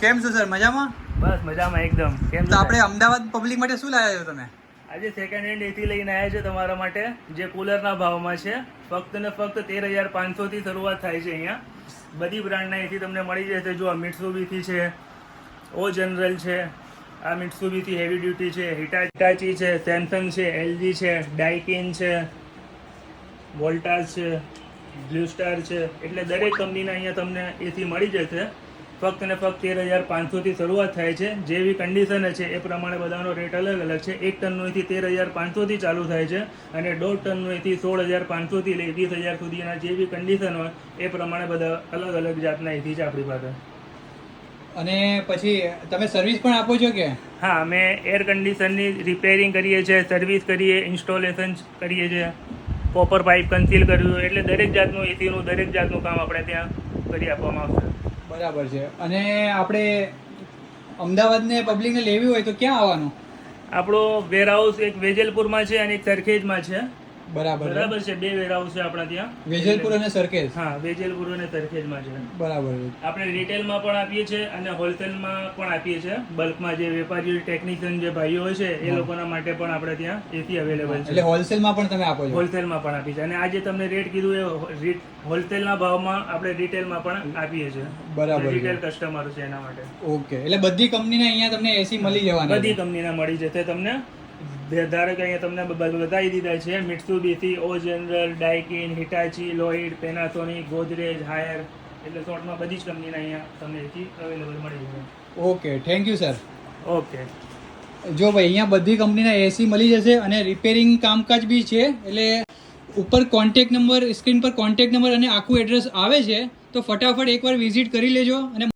કેમ છો સર? મજામાં? બસ મજામાં એકદમ. કેમ તો આપણે અમદાવાદ પબ્લિક માટે શું લાવ્યા છો તમે? આજે સેકન્ડ હેન્ડ એસી લઈને આવ્યા છે તમારા માટે જે કુલરના ભાવમાં છે. ફક્ત ને ફક્ત તેર હજાર પાંચસોથી શરૂઆત થાય છે અહીંયા. બધી બ્રાન્ડના એસી તમને મળી જશે. જો મિટ્સુબીથી છે ઓ જનરલ છે આ મિટ્સુબીથી હેવી ડ્યુટી છે હિટા હિટાચી છે સેમસંગ છે એલજી છે ડાઇકિન છે વોલ્ટાસ છે બ્લુ સ્ટાર છે. એટલે દરેક કંપનીના અહીંયા તમને એસી મળી જશે. ફક્ત ને ફક્ત તેર હજાર પાંચસોથી શરૂઆત થાય છે. જેવી કન્ડિશન છે એ પ્રમાણે બધાનો રેટ અલગ અલગ છે. એક ટનનું એથી તેર હજાર પાંચસોથી ચાલુ થાય છે અને દોઢ ટનનું એથી સોળ હજાર પાંચસોથી લઈ વીસ હજાર સુધીના જેવી કન્ડિશન હોય એ પ્રમાણે બધા અલગ અલગ જાતના એસી છે આપણી પાસે. અને પછી તમે સર્વિસ પણ આપો છો કે? હા અમે એર કન્ડિશનની રિપેરિંગ કરીએ છીએ સર્વિસ કરીએ ઇન્સ્ટોલેશન કરીએ છીએ. કોપર પાઇપ કન્સીલ કર્યું એટલે દરેક જાતનું એસીનું દરેક જાતનું કામ આપણે ત્યાં કરી આપવામાં આવશે. બરાબર છે. અને આપણે અમદાવાદને પબ્લિકને લેવી હોય તો ક્યાં આવવાનું? આપણો વેરહાઉસ એક વેજલપુરમાં છે અને એક સરખેજમાં છે. બરાબર બરાબર છે બે વેરહાઉસ છે આપણા ત્યાં. વેજલપુર અને સરખેજ. હા વેજલપુર અને સરખેજમાં છે. બરાબર આપણે રિટેલમાં પણ આપીએ છીએ અને હોલસેલમાં પણ આપીએ છીએ. બલ્કમાં જે વેપારીઓ ટેકનિશિયન જે ભાઈઓ હોય છે એ લોકોના માટે પણ આપણે ત્યાં એસી અવેલેબલ એટલે છે હોલસેલમાં પણ તમે આપો છો? હોલસેલમાં પણ આપીએ છીએ. અને આજે તમને રેટ કીધું એ હોલસેલના ભાવમાં આપણે રિટેલમાં પણ આપીએ છીએ. બરાબર રિટેલ કસ્ટમર છે એના માટે. ઓકે. એટલે બધી કંપનીને અહીંયા તમને એસી મળી જવાના. બધી કંપનીના મળી જશે તમને. ધારો કે અહીંયા તમને બતાવી દીધા છે Mitsubishi O General Daikin Hitachi Lloyd Panasonic Godrej Haier એટલે શોર્ટમાં બધી જ કંપનીના અહીંયા તમને અવેલેબલ મળી જશે. Okay thank you sir okay જો ભાઈ અહીંયા બધી કંપનીના એસી મળી જશે અને રિપેરિંગ કામકાજ બી છે એટલે ઉપર કોન્ટેક નંબર સ્ક્રીન પર કોન્ટેક નંબર અને આખું એડ્રેસ આવે છે તો ફટાફટ એકવાર વિઝિટ કરી લેજો અને